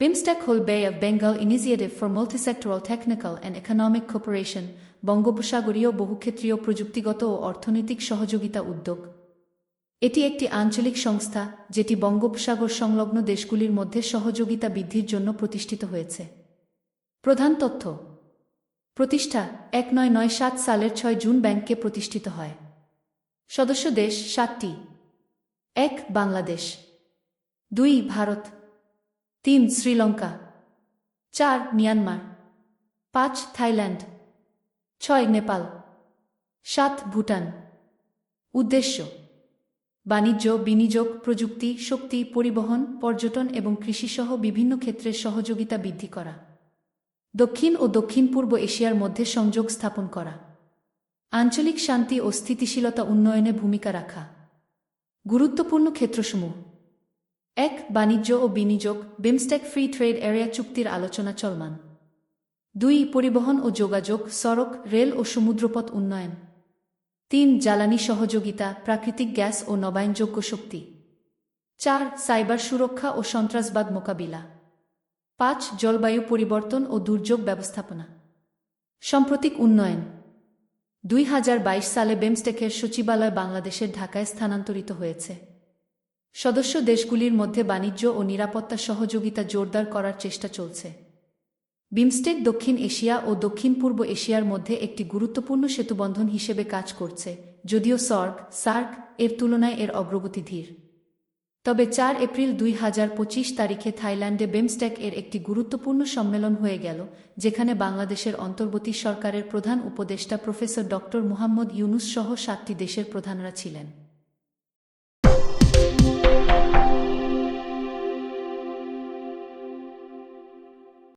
BIMSTEC Whole Bay of Bengal Initiative for Multisectoral Technical and Economic Cooperation বঙ্গোপসাগরীয় বহুক্ষেত্রীয় প্রযুক্তিগত ও অর্থনৈতিক সহযোগিতা উদ্যোগ এটি একটি আঞ্চলিক সংস্থা যেটি বঙ্গোপসাগর সংলগ্ন দেশগুলির মধ্যে সহযোগিতা বৃদ্ধির জন্য প্রতিষ্ঠিত হয়েছে। প্রধান তথ্য, প্রতিষ্ঠা এক নয় নয় সাত সালের ছয় জুন ব্যাংকে প্রতিষ্ঠিত হয়। সদস্য দেশ সাতটি, এক বাংলাদেশ, দুই ভারত তিন শ্রীলঙ্কা, চার মিয়ানমার, পাঁচ থাইল্যান্ড, ছয় নেপাল, সাত ভুটান। উদ্দেশ্য, বাণিজ্য, বিনিয়োগ, প্রযুক্তি, শক্তি, পরিবহন, পর্যটন এবং কৃষিসহ বিভিন্ন ক্ষেত্রে সহযোগিতা বৃদ্ধি করা। দক্ষিণ ও দক্ষিণ পূর্ব এশিয়ার মধ্যে সংযোগ স্থাপন করা। আঞ্চলিক শান্তি ও স্থিতিশীলতা উন্নয়নে ভূমিকা রাখা। গুরুত্বপূর্ণ ক্ষেত্রসমূহ এক বাণিজ্য ও বিনিয়োগ বিমস্টেক ফ্রি ট্রেড এরিয়া চুক্তির আলোচনা চলমান। দুই, পরিবহন ও যোগাযোগ, সড়ক, রেল ও সমুদ্রপথ উন্নয়ন। তিন, জ্বালানি সহযোগিতা, প্রাকৃতিক গ্যাস ও নবায়নযোগ্য শক্তি। চার, সাইবার সুরক্ষা ও সন্ত্রাসবাদ মোকাবিলা। পাঁচ, জলবায়ু পরিবর্তন ও দুর্যোগ ব্যবস্থাপনা। সাম্প্রতিক উন্নয়ন। দুই হাজার বাইশ সালে বেমস্টেকের সচিবালয় বাংলাদেশের ঢাকায় স্থানান্তরিত হয়েছে। সদস্য দেশগুলির মধ্যে বাণিজ্য ও নিরাপত্তা সহযোগিতা জোরদার করার চেষ্টা চলছে। বিমস্টেক দক্ষিণ এশিয়া ও দক্ষিণ পূর্ব এশিয়ার মধ্যে একটি গুরুত্বপূর্ণ সেতুবন্ধন হিসেবে কাজ করছে, যদিও সর্ক, সার্ক এর তুলনায় এর অগ্রগতি ধীর। তবে চার এপ্রিল দুই হাজার পঁচিশ তারিখে থাইল্যান্ডে বেমস্টেক এর একটি গুরুত্বপূর্ণ সম্মেলন হয়ে গেল, যেখানে বাংলাদেশের অন্তর্বর্তী সরকারের প্রধান উপদেষ্টা প্রফেসর ডক্টর মুহাম্মদ ইউনুস সহ সাতটি দেশের প্রধানরা ছিলেন। Thank you.